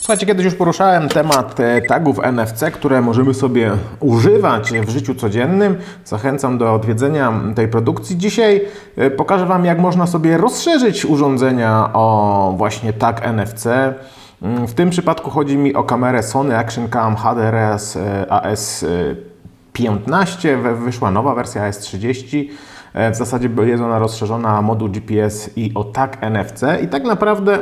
Słuchajcie, kiedyś już poruszałem temat e, tagów NFC, które możemy sobie używać w życiu codziennym. Zachęcam do odwiedzenia tej produkcji. Dzisiaj e, pokażę Wam, jak można sobie rozszerzyć urządzenia o właśnie tag NFC. Mm, W tym przypadku chodzi mi o kamerę Sony Action Cam HDRS e, AS15. We- Wyszła nowa wersja AS30. E, W zasadzie jest ona rozszerzona moduł GPS i o tag NFC. I tak naprawdę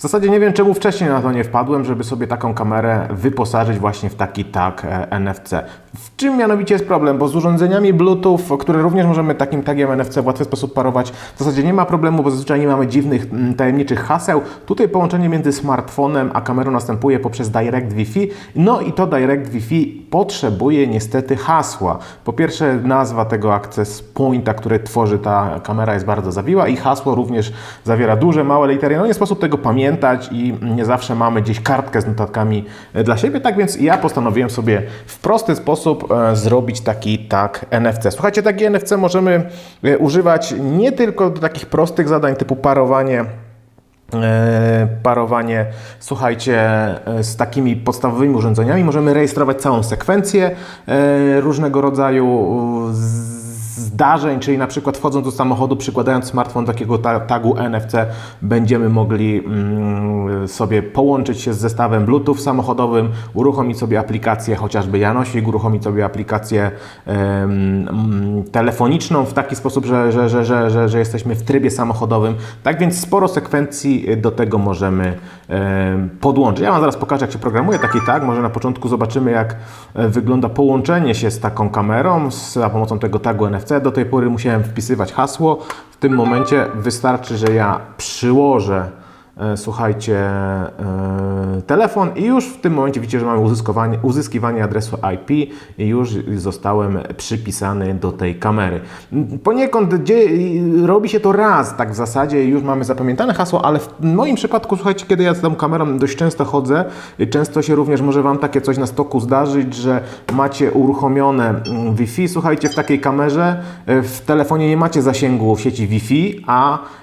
w zasadzie nie wiem, czemu wcześniej na to nie wpadłem, żeby sobie taką kamerę wyposażyć właśnie w taki tag e, NFC. W czym mianowicie jest problem? Bo z urządzeniami Bluetooth, które również możemy takim tagiem NFC w łatwy sposób parować, w zasadzie nie ma problemu, bo zazwyczaj nie mamy dziwnych, mm, tajemniczych haseł. Tutaj połączenie między smartfonem a kamerą następuje poprzez Direct Wi-Fi. No i to Direct Wi-Fi potrzebuje niestety hasła. Po pierwsze, nazwa tego access pointa, który tworzy ta kamera jest bardzo zawiła i hasło również zawiera duże, małe litery. No nie sposób tego pamiętać i nie zawsze mamy gdzieś kartkę z notatkami e, dla siebie. Tak więc ja postanowiłem sobie w prosty sposób e, zrobić taki tag NFC. Słuchajcie, taki NFC możemy e, używać nie tylko do takich prostych zadań typu parowanie parowanie, słuchajcie, z takimi podstawowymi urządzeniami możemy rejestrować całą sekwencję różnego rodzaju zdarzeń, czyli na przykład wchodząc do samochodu, przykładając smartfon takiego ta- tagu NFC, będziemy mogli mm, sobie połączyć się z zestawem Bluetooth samochodowym, uruchomić sobie aplikację, chociażby Janosik, uruchomić sobie aplikację telefoniczną w taki sposób, że, że, że, że, że, jesteśmy w trybie samochodowym. Tak więc sporo sekwencji do tego możemy em, podłączyć. Ja Wam zaraz pokażę, jak się programuje taki tag. Może na początku zobaczymy, jak e, wygląda połączenie się z taką kamerą za pomocą tego tagu NFC. Do tej pory musiałem wpisywać hasło. W tym momencie wystarczy, że ja przyłożę słuchajcie, e, telefon i już w tym momencie widzicie, że mamy uzyskowanie, uzyskiwanie adresu IP i już zostałem przypisany do tej kamery. Poniekąd gdzie, robi się to raz, tak w zasadzie już mamy zapamiętane hasło, ale w moim przypadku, słuchajcie, kiedy ja z tą kamerą dość często chodzę, często się również może Wam takie coś na stoku zdarzyć, że macie uruchomione mm, Wi-Fi, słuchajcie, w takiej kamerze, e, w telefonie nie macie zasięgu sieci Wi-Fi, a e,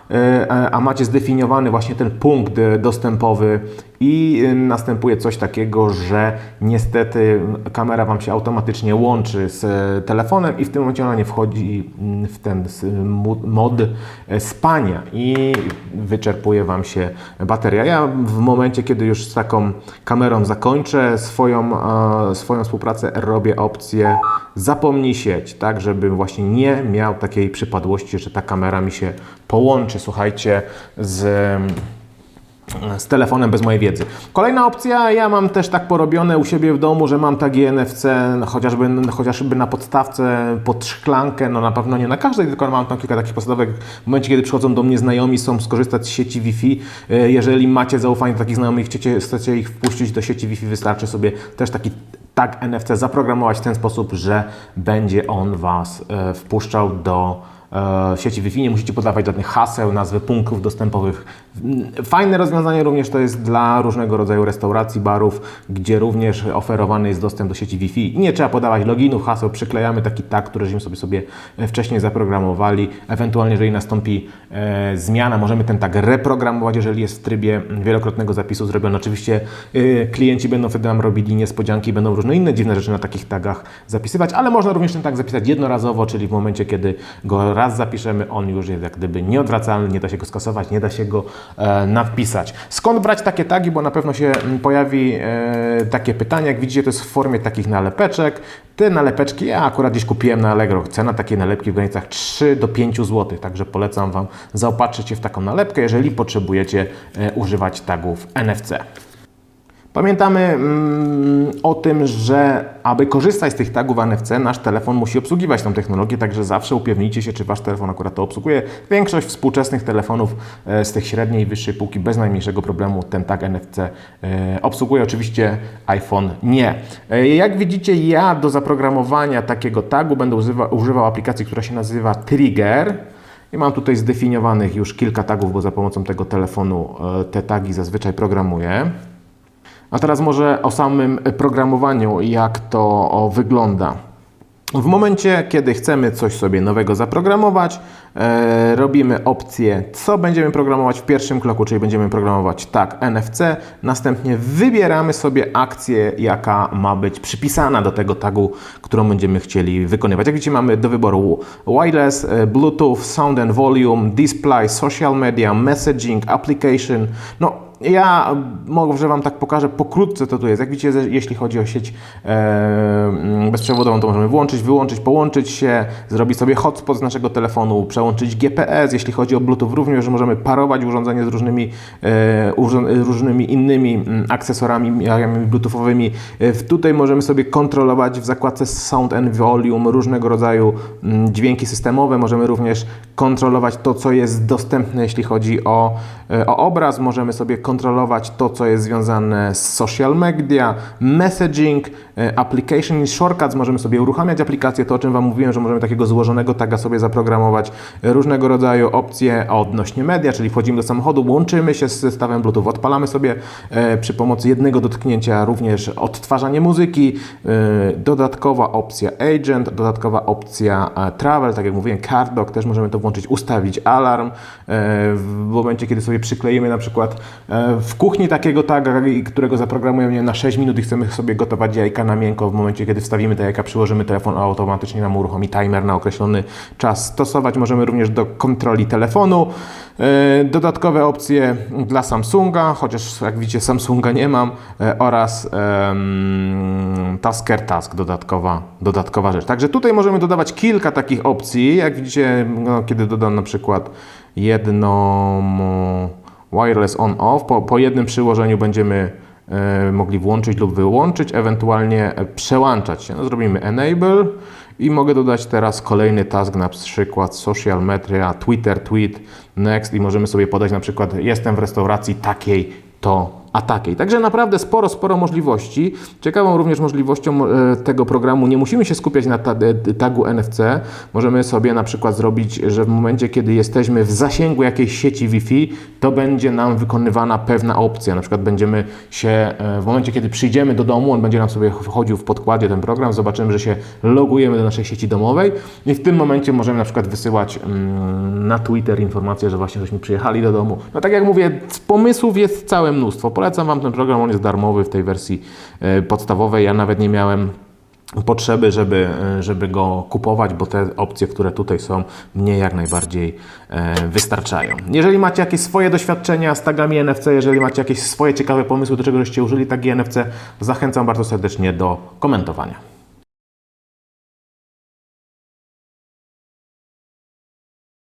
a macie zdefiniowany właśnie ten punkt e, dostępowy i e, następuje coś takiego, że niestety kamera Wam się automatycznie łączy z e, telefonem i w tym momencie ona nie wchodzi mm, w ten mod e, spania i wyczerpuje Wam się bateria. Ja w momencie, kiedy już z taką kamerą zakończę swoją, e, swoją współpracę, robię opcję zapomnij sieć, tak, żeby właśnie nie miał takiej przypadłości, że ta kamera mi się połączy, słuchajcie, z z telefonem bez mojej wiedzy. Kolejna opcja, ja mam też tak porobione u siebie w domu, że mam tagi NFC chociażby, chociażby na podstawce pod szklankę, no na pewno nie na każdej, tylko mam tam kilka takich podstawek. W momencie, kiedy przychodzą do mnie znajomi, chcą skorzystać z sieci Wi-Fi, e, jeżeli macie zaufanie do takich znajomych, chcecie, chcecie ich wpuścić do sieci Wi-Fi, wystarczy sobie też taki tag NFC zaprogramować w ten sposób, że będzie on Was e, wpuszczał do e, sieci Wi-Fi. Nie musicie podawać żadnych haseł, nazwy punktów dostępowych. Fajne rozwiązanie również to jest dla różnego rodzaju restauracji, barów, gdzie również oferowany jest dostęp do sieci Wi-Fi. Nie trzeba podawać loginów, haseł, przyklejamy taki tag, który żeśmy sobie, sobie wcześniej zaprogramowali. Ewentualnie, jeżeli nastąpi e, zmiana, możemy ten tag reprogramować, jeżeli jest w trybie wielokrotnego zapisu zrobiony. Oczywiście e, klienci będą wtedy nam robili niespodzianki, będą różne inne dziwne rzeczy na takich tagach zapisywać, ale można również ten tag zapisać jednorazowo, czyli w momencie, kiedy go raz zapiszemy, on już jest jak gdyby nieodwracalny, nie da się go skasować, nie da się go e. Skąd brać takie tagi, bo na pewno się mm, pojawi e, takie pytanie, jak widzicie to jest w formie takich nalepeczek. Te nalepeczki ja akurat gdzieś kupiłem na Allegro, cena takiej nalepki w granicach 3 do 5 zł, także polecam Wam zaopatrzyć się w taką nalepkę, jeżeli potrzebujecie e, używać tagów NFC. Pamiętamy mm, o tym, że aby korzystać z tych tagów NFC, nasz telefon musi obsługiwać tą technologię, także zawsze upewnijcie się, czy Wasz telefon akurat to obsługuje. Większość współczesnych telefonów e, z tych średniej i wyższej półki bez najmniejszego problemu ten tag NFC e, obsługuje. Oczywiście iPhone nie. E, jak widzicie, ja do zaprogramowania takiego tagu będę używa, używał aplikacji, która się nazywa Trigger. I mam tutaj zdefiniowanych już kilka tagów, bo za pomocą tego telefonu e, te tagi zazwyczaj programuję. A teraz może o samym programowaniu, jak to wygląda. W momencie, kiedy chcemy coś sobie nowego zaprogramować, e, robimy opcję, co będziemy programować w pierwszym kroku, czyli będziemy programować tak NFC. Następnie wybieramy sobie akcję, jaka ma być przypisana do tego tagu, którą będziemy chcieli wykonywać. Jak widzicie, mamy do wyboru wireless, e, Bluetooth, sound and volume, display, social media, messaging, application. No, ja może Wam tak pokażę pokrótce, co tu jest. Jak widzicie, jeśli chodzi o sieć e, mm, bezprzewodową, to możemy włączyć, wyłączyć, połączyć się, zrobić sobie hotspot z naszego telefonu, przełączyć GPS. Jeśli chodzi o Bluetooth, również możemy parować urządzenie z różnymi, e, różnymi innymi mm, akcesorami bluetoothowymi. E, Tutaj możemy sobie kontrolować w zakładce Sound and Volume różnego rodzaju mm, dźwięki systemowe. Możemy również kontrolować to, co jest dostępne, jeśli chodzi o, o obraz. Możemy sobie kontrolować to, co jest związane z social media, messaging, e, application shortcuts. Możemy sobie uruchamiać aplikacje, to o czym Wam mówiłem, że możemy takiego złożonego taga sobie zaprogramować. E, Różnego rodzaju opcje odnośnie media, czyli wchodzimy do samochodu, łączymy się z zestawem Bluetooth, odpalamy sobie e, przy pomocy jednego dotknięcia również odtwarzanie muzyki, dodatkowa opcja Agent, dodatkowa opcja Travel, tak jak mówiłem, CardDock, też możemy to włączyć, ustawić alarm. W momencie, kiedy sobie przykleimy na przykład w kuchni takiego taga, którego zaprogramujemy na 6 minut i chcemy sobie gotować jajka na miękko, w momencie, kiedy wstawimy te jajka, przyłożymy telefon, a automatycznie nam uruchomi timer na określony czas. Stosować możemy również do kontroli telefonu. E, Dodatkowe opcje dla Samsunga, chociaż jak widzicie Samsunga nie mam, e, oraz em, Tasker Task, dodatkowa, dodatkowa rzecz. Także tutaj możemy dodawać kilka takich opcji. Jak widzicie, no, kiedy dodam na przykład jedną wireless on-off, po, po jednym przyłożeniu będziemy e, mogli włączyć lub wyłączyć, ewentualnie e, przełączać się. No, zrobimy enable i mogę dodać teraz kolejny task, na przykład social media, Twitter, tweet, next i możemy sobie podać na przykład jestem w restauracji takiej, to a takiej. Także naprawdę sporo, sporo możliwości. Ciekawą również możliwością e, tego programu, nie musimy się skupiać na e, tagu NFC. Możemy sobie na przykład zrobić, że w momencie, kiedy jesteśmy w zasięgu jakiejś sieci Wi-Fi, to będzie nam wykonywana pewna opcja. Na przykład będziemy się, e, w momencie, kiedy przyjdziemy do domu, on będzie nam sobie wchodził w podkładzie ten program, zobaczymy, że się logujemy do naszej sieci domowej i w tym momencie możemy na przykład wysyłać mm, na Twitter informację, że właśnie żeśmy przyjechali do domu. No tak jak mówię, pomysłów jest całe mnóstwo. Polecam Wam ten program, on jest darmowy w tej wersji e, podstawowej. Ja nawet nie miałem potrzeby, żeby, e, żeby go kupować, bo te opcje, które tutaj są, mnie jak najbardziej e, wystarczają. Jeżeli macie jakieś swoje doświadczenia z tagami NFC, jeżeli macie jakieś swoje ciekawe pomysły, do czego żeście użyli tagi NFC, zachęcam bardzo serdecznie do komentowania.